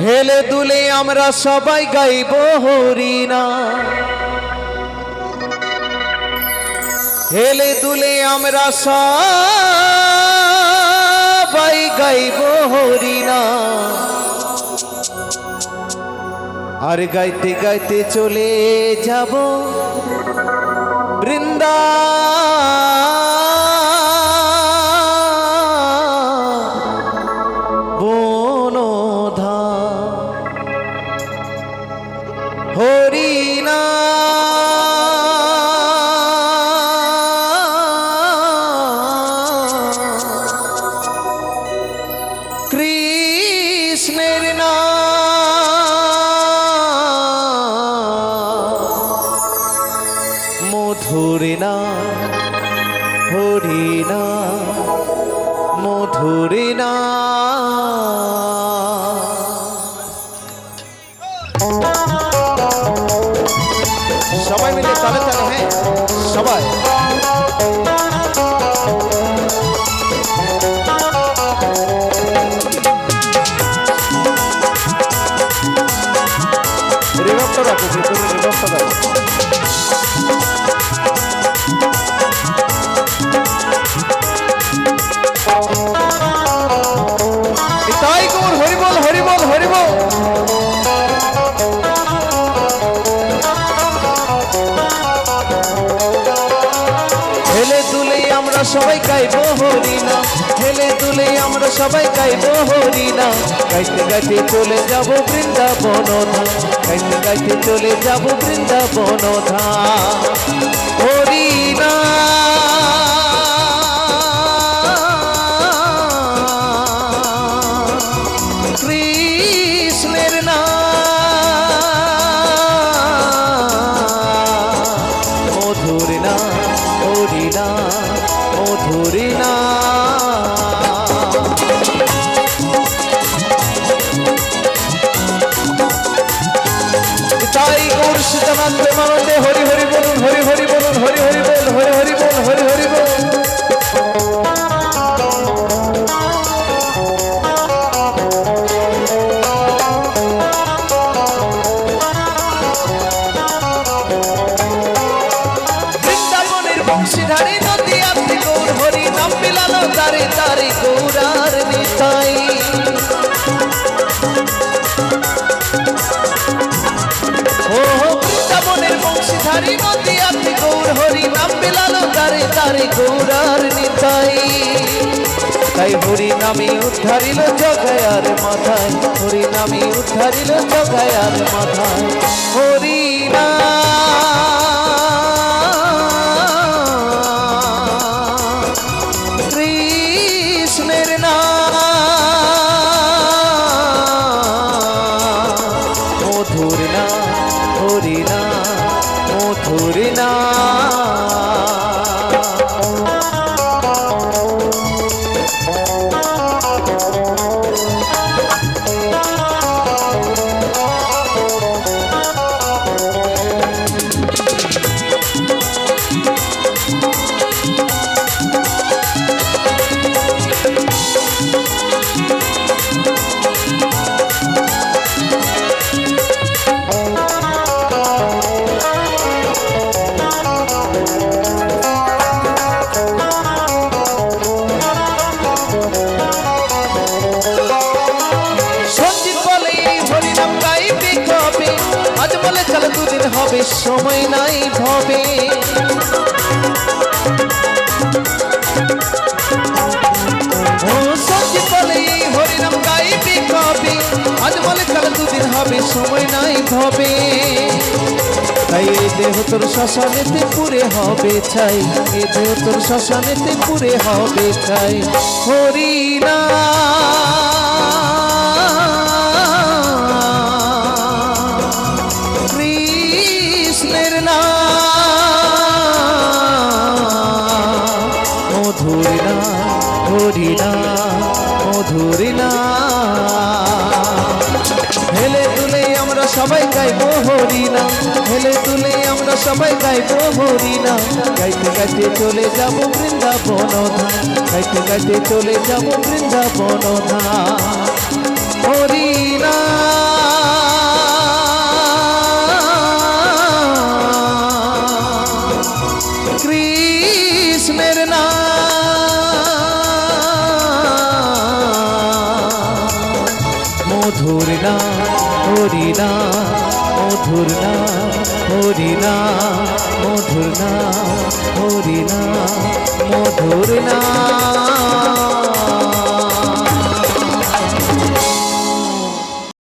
হেলে দুলে আমরা সবাই গাইব হরিনা হেলে দুলে আমরা সবাই গাইব হরিনা আর গাইতে গাইতে চলে যাব বৃন্দা মধুর না হরি না মধুর না। সবাই মিলে তালে তালে হ্যাঁ? সবাই। হরিনা হেলে দুলে আমরা সবাই গাইব হরিনা গাইতে গাইতে চলে যাব বৃন্দাবন গাইতে গাইতে চলে যাব বৃন্দাবন হরিনা সীতানাথ প্রেমানন্দে হরি হরি বলুন, হরি হরি বলুন, হরি হরি বল হরি হরি বল হরি হরি বল বংশীধারী বংশীধারী নদী আপনি গৌর, হরি নাম মিলালো তারে তারে গৌরার নিতাই। তাই হরি নামে উদ্ধারিল জগায়ার মাথায়, হরি নামে উদ্ধারিল জগায়ার মাথায়। হরি না মধুর সঞ্জিত বলে, হরিনাম গাইবে কবে আজ বলে, চল দুদিন হবে, সময় নাই ভবে। সঞ্জিত হরিনাম গাইবে কবে আজ বলে, চল দুদিন হবে, সময় নাই ভবে। তাই এই দেহ তোর শ্মশানেতে পুরে হবে ছাই এই দেহ তোর শ্মশানেতে পুরে হবে ছাই হরিনা কৃষ্ণের না। মধুর না হরি না হেলে তুলে আমরা সবাই গাইবো হরি না হেলে তুলে আমরা সবাই গাইবো হরি না গাইতে গাইতে চলে যাব বৃন্দাবন গাইতে গাইতে চলে যাব বৃন্দাবন হরি না মধুর না হরি না মধুর না হরি না মধুর না।